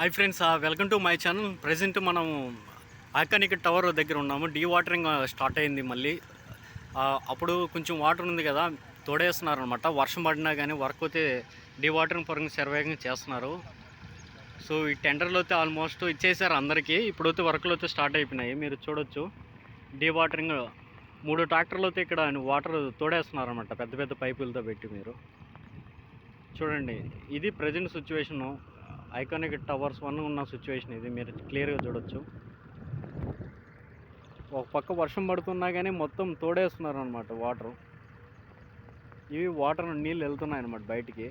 Hi friends welcome to my channel. Present మనం iconic tower దగ్గర ఉన్నాము. డీ వాటరింగ్ స్టార్ట్ అయింది మళ్ళీ. అప్పుడు కొంచెం వాటర్ ఉంది కదా తోడేస్తున్నారు అనమాట వర్షం పడినా కానీ వర్క్ అయితే డీ వాటరింగ్ పరంగా శరవేగంగా చేస్తున్నారు. సో ఈ టెండర్లు అయితే ఆల్మోస్ట్ ఇచ్చేసారు అందరికీ. ఇప్పుడైతే వర్క్లు అయితే స్టార్ట్ అయిపోయినాయి. మీరు చూడొచ్చు. డీ వాటరింగ్ మూడు ట్రాక్టర్లు అయితే ఇక్కడ వాటర్ తోడేస్తున్నారు అనమాట పెద్ద పెద్ద పైపులతో పెట్టి మీరు. చూడండి ఇది present situation. Iconic towers one ఉన్న సిచ్యువేషన్ ఇది. మీరు క్లియర్గా చూడొచ్చు. ఒక పక్క వర్షం పడుతున్నా కానీ మొత్తం తోడేస్తున్నారు అనమాట వాటర్ ఇవి వాటర్ నీళ్ళు వెళ్తున్నాయి అనమాట బయటికి.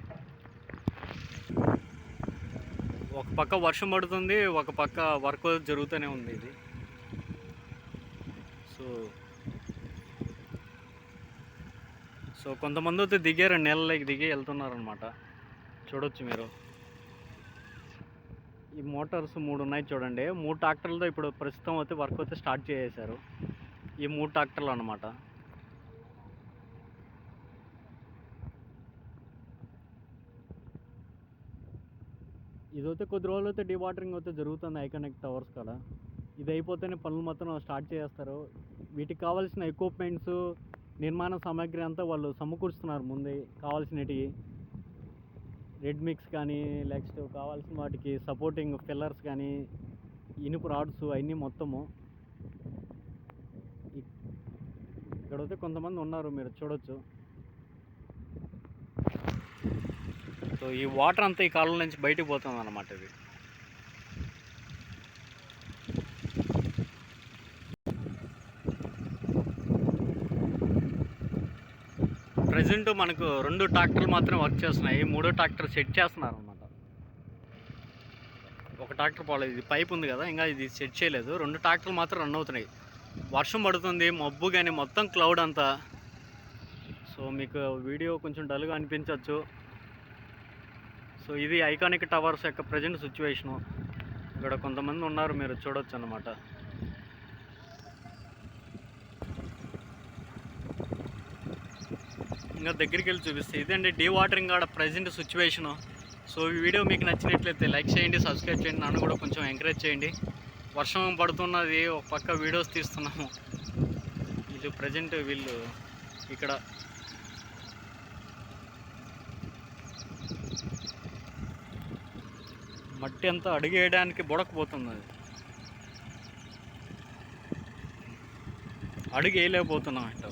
ఒక పక్క వర్షం పడుతుంది ఒక పక్క వర్క్ జరుగుతూనే ఉంది ఇది. సో సో కొంతమంది అయితే దిగారు నీళ్ళకి దిగి వెళ్తున్నారనమాట చూడొచ్చు మీరు. ఈ మోటార్స్ మూడు ఉన్నాయి చూడండి. మూడు ట్రాక్టర్లతో ఇప్పుడు ప్రస్తుతం అయితే వర్క్ అయితే స్టార్ట్ చేసేసారు ఈ మూడు ట్రాక్టర్లు అనమాట ఇదైతే కొద్ది రోజులు అయితే డివాటరింగ్ అయితే జరుగుతుంది ఐకానిక్ టవర్స్ కదా ఇది అయిపోతేనే పనులు మొత్తం స్టార్ట్ చేస్తారు వీటికి కావాల్సిన ఎక్విప్మెంట్స్ నిర్మాణ సామాగ్రి అంతా వాళ్ళు సమకూరుస్తున్నారు ముందే కావాల్సినవి రెడ్ మిక్స్ కానీ నెక్స్ట్ కావాల్సిన వాటికి సపోర్టింగ్ పిల్లర్స్ కానీ ఇనుపు రాడ్స్ అవన్నీ మొత్తము. ఇ- ఇక్కడైతే కొంతమంది ఉన్నారు మీరు చూడొచ్చు. సో ఈ వాటర్ అంతా ఈ కాలం నుంచి బయటకు పోతుంది అన్నమాట ఇది. ప్రజెంట్ మనకు రెండు ట్రాక్టర్లు మాత్రం వర్క్ చేస్తున్నాయి. మూడో ట్రాక్టర్ సెట్ చేస్తున్నారు అనమాట ఒక ట్రాక్టర్ పోలేదు ఇది పైప్ ఉంది కదా ఇంకా ఇది సెట్ చేయలేదు. రెండు ట్రాక్టర్లు మాత్రం రన్ అవుతున్నాయి. వర్షం పడుతుంది మబ్బు కానీ మొత్తం క్లౌడ్ అంతా. సో మీకు వీడియో కొంచెం డల్గా అనిపించవచ్చు సో ఇది ఐకానిక్ టవర్స్ యొక్క ప్రజెంట్ సిచ్యువేషను. ఇక్కడ కొంతమంది ఉన్నారు మీరు చూడొచ్చు అనమాట ఇంకా దగ్గరికి వెళ్ళి చూపిస్తే. ఇదండి డీ వాటరింగ్ కాడ ప్రజెంట్ సిచ్యువేషను సో ఈ వీడియో మీకు నచ్చినట్లయితే లైక్ చేయండి సబ్స్క్రైబ్ చేయండి నన్ను కూడా కొంచెం ఎంకరేజ్ చేయండి. వర్షం పడుతున్నది ఒక పక్క వీడియోస్ తీస్తున్నాము. ఇది ప్రజెంట్ వీళ్ళు ఇక్కడ. మట్టి అంతా అడిగేయడానికి బుడకపోతుంది అది అడుగు వేయలేకపోతున్నాం అంట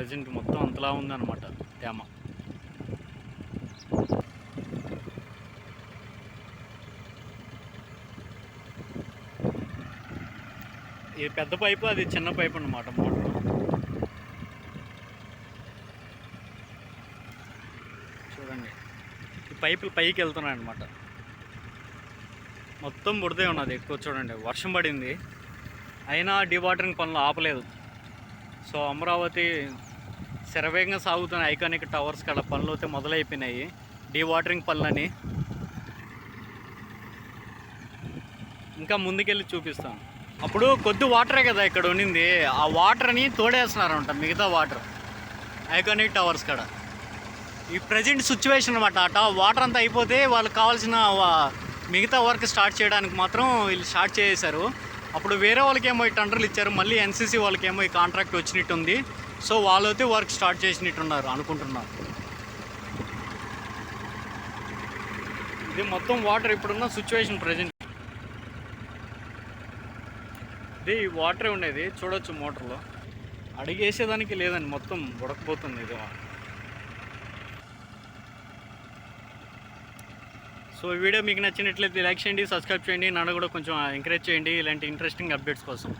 ప్రజెంట్ మొత్తం అంతలా ఉందన్నమాట తేమ. ఇది పెద్ద పైపు అది చిన్న పైపు అన్నమాట మోటార్. చూడండి. ఈ పైపులు పైకి వెళ్తున్నాయి అనమాట మొత్తం బురదే ఉన్నది ఎక్కువ చూడండి. వర్షం పడింది. అయినా డివాటరింగ్ పనులు ఆపలేదు. సో అమరావతి శరవేగంగా సాగుతున్న ఐకానిక్ టవర్స్ కాడ పనులు అయితే మొదలైపోయినాయి. డీవాటరింగ్ పనులని ఇంకా ముందుకెళ్ళి చూపిస్తాను. అప్పుడు కొద్ది వాటరే కదా ఇక్కడ ఉండింది ఆ వాటర్ని తోడేస్తున్నారంట మిగతా వాటర్. ఐకానిక్ టవర్స్ కాడ. ఈ ప్రజెంట్ సిచ్యువేషన్ అనమాట అట వాటర్ అంతా అయిపోతే వాళ్ళకి కావాల్సిన మిగతా వర్క్ స్టార్ట్ చేయడానికి మాత్రం వీళ్ళు స్టార్ట్ చేసేసారు అప్పుడు వేరే వాళ్ళకేమో ఈ టెండర్లు ఇచ్చారు. మళ్ళీ ఎన్సీసీ వాళ్ళకేమో ఈ కాంట్రాక్ట్ వచ్చినట్టుంది. సో వాళ్ళైతే వర్క్ స్టార్ట్ చేసినట్టున్నారు అనుకుంటున్నారు. ఇది మొత్తం వాటర్ ఇప్పుడున్న సిచ్యువేషన్ ప్రజెంట్. ఇది వాటరే ఉండేది చూడొచ్చు మోటార్లో. అడిగేసేదానికి లేదండి మొత్తం ఉడకపోతుంది ఇది. సో ఈ వీడియో మీకు నచ్చినట్లయితే లైక్ చేయండి సబ్స్క్రైబ్ చేయండి నన్ను కూడా కొంచెం ఎంకరేజ్ చేయండి ఇలాంటి ఇంట్రెస్టింగ్ అప్డేట్స్ కోసం.